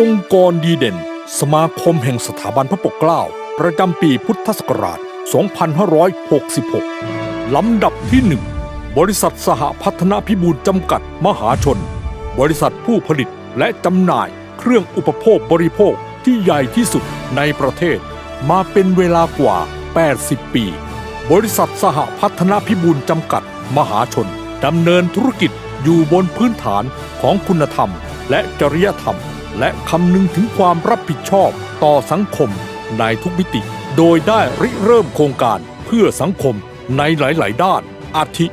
องค์กรดีเด่น สมาคมแห่งสถาบันพระปกเกล้า ประจำปีพุทธศักราช 2566 ลำดับที่ 1 บริษัทสหพัฒนาพิบูลจำกัดมหาชน บริษัทผู้ผลิตและจำหน่ายเครื่องอุปโภคบริโภคที่ใหญ่ที่สุดในประเทศ มาเป็นเวลากว่า 80 ปี บริษัทสหพัฒนาพิบูลจำกัดมหาชนดำเนินธุรกิจอยู่บนพื้นฐานของคุณธรรมและจริยธรรม และคำนึงถึงความรับผิดชอบต่อสังคมในทุกมิติ โดยได้ริเริ่มโครงการเพื่อสังคมในหลาย ๆ ด้าน อาทิ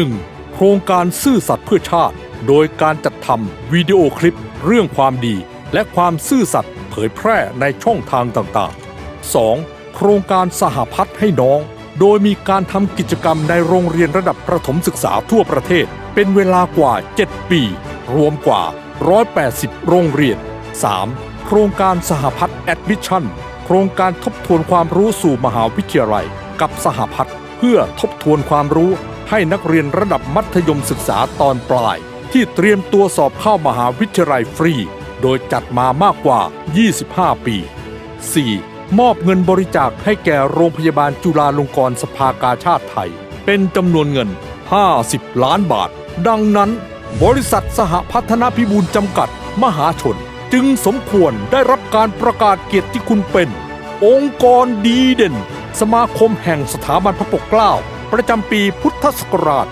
1. โครงการซื่อสัตย์เพื่อชาติ โดยการจัดทำวิดีโอคลิป เรื่องความดี และความซื่อสัตย์เผยแพร่ในช่องทางต่าง ๆ 2. โครงการสหพัฒน์ให้น้อง โดยมีการทำกิจกรรมในโรงเรียนระดับประถมศึกษาทั่วประเทศ เป็นเวลากว่า 7 ปี รวมกว่า 180 โรงเรียน 3. โครงการสหพัฒน์แอดมิชชั่น โครงการทบทวนความรู้สู่มหาวิทยาลัย กับสหพัฒน์เพื่อทบทวนความรู้ให้นักเรียนระดับมัธยมศึกษาตอนปลาย ที่เตรียมตัวสอบเข้ามหาวิทยาลัยฟรี โดยจัดมามากกว่า 25 ปี 4. มอบเงินบริจาคให้แก่โรงพยาบาลจุฬาลงกรณ์สภากาชาติไทย เป็นจำนวนเงิน 50 ล้านบาท ดังนั้น บริษัทสหพัฒนาพิบูลจำกัด มหาชน จึงสมควรได้รับการประกาศเกียรติคุณเป็น องค์กรดีเด่น สมาคมแห่งสถาบันพระปกเกล้า ประจำปีพุทธศักราช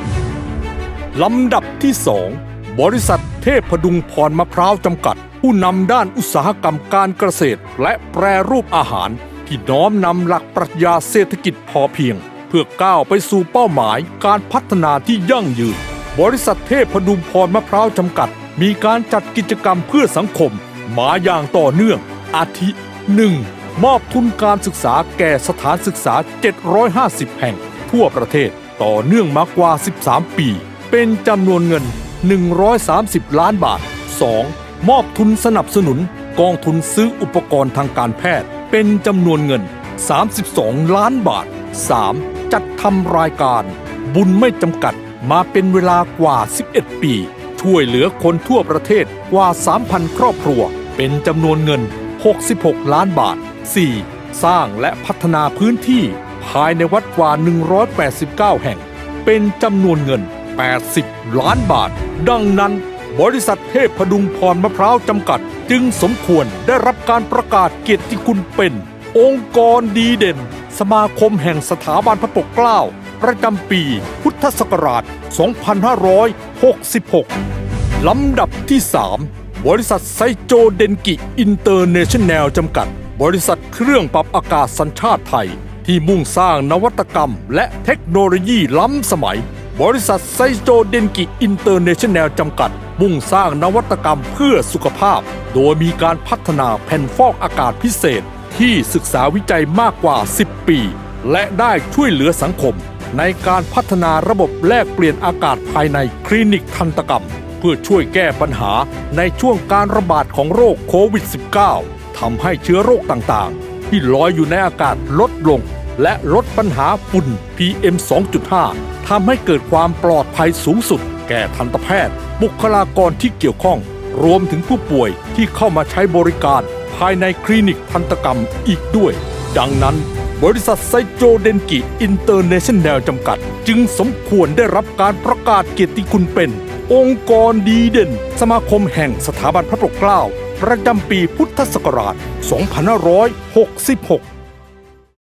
2566 ลำดับที่ 2 บริษัทเทพพดุงพรมะพร้าวจำกัด ผู้นำด้านอุตสาหกรรมการเกษตร และแปรรูปอาหาร ที่น้อมนำหลักปรัชญาเศรษฐกิจพอเพียง เพื่อก้าวไปสู่เป้าหมายการพัฒนาที่ยั่งยืน บริษัทเทพพดุงพรมะพร้าวจำกัด มีการจัดกิจกรรมเพื่อสังคม มาอย่างต่อเนื่อง อาทิ 1. มอบทุนการศึกษาแก่สถานศึกษา 750 แห่ง ทั่วประเทศต่อเนื่องมากว่า 13 ปี เป็นจำนวนเงิน 130 ล้านบาท 2. มอบทุนสนับสนุนกองทุนซื้ออุปกรณ์ทางการแพทย์ เป็นจำนวนเงิน 32 ล้านบาท 3. จัดทำรายการ บุญไม่จำกัดมาเป็นเวลากว่า 11 ปี ช่วยเหลือคนทั่วประเทศกว่า 3,000 ครอบครัว เป็นจำนวนเงิน 66 ล้านบาท 4. สร้างและพัฒนาพื้นที่ ภายในวัดกว่า 189 แห่ง เป็นจำนวนเงิน 80 ล้านบาท ดังนั้นบริษัทเทพพดุงพรมะพร้าวจำกัด จึงสมควรได้รับการประกาศเกียรติคุณเป็น องค์กรดีเด่น สมาคมแห่งสถาบันพระปกเกล้า ประจำปีพุทธศักราช 2566 ลำดับที่ 3 บริษัทไซโจเดนกิอินเตอร์เนชั่นแนลจำกัด บริษัทเครื่องปรับอากาศสัญชาติไทย ที่มุ่งสร้างนวัตกรรม และเทคโนโลยีล้ำสมัย บริษัทไซโจเดนกิอินเตอร์เนชั่นแนลจำกัด มุ่งสร้างนวัตกรรมเพื่อสุขภาพ โดยมีการพัฒนาแผ่นฟอกอากาศพิเศษ ที่ศึกษาวิจัยมากกว่า 10 ปี และได้ช่วยเหลือสังคม ในการพัฒนาระบบแลกเปลี่ยนอากาศภายในคลินิกทันตกรรม เพื่อช่วยแก้ปัญหาในช่วงการระบาดของโรคโควิด -19 ทำให้เชื้อโรคต่างๆ ที่ลอยอยู่ในอากาศลดลง และลดปัญหาฝุ่น PM 2.5 ทำให้เกิดความปลอดภัยสูงสุด แก่ทันตแพทย์ บุคลากรที่เกี่ยวข้อง รวมถึงผู้ป่วยที่เข้ามาใช้บริการ ภายในคลินิกทันตกรรมอีกด้วย ดังนั้น บริษัทไซโจเดนกิอินเตอร์เนชั่นแนลจำกัด จึงสมควรได้รับการประกาศเกียรติคุณเป็น องค์กรดีเด่น สมาคมแห่งสถาบันพระปกเกล้าประจำปีพุทธศักราช 2566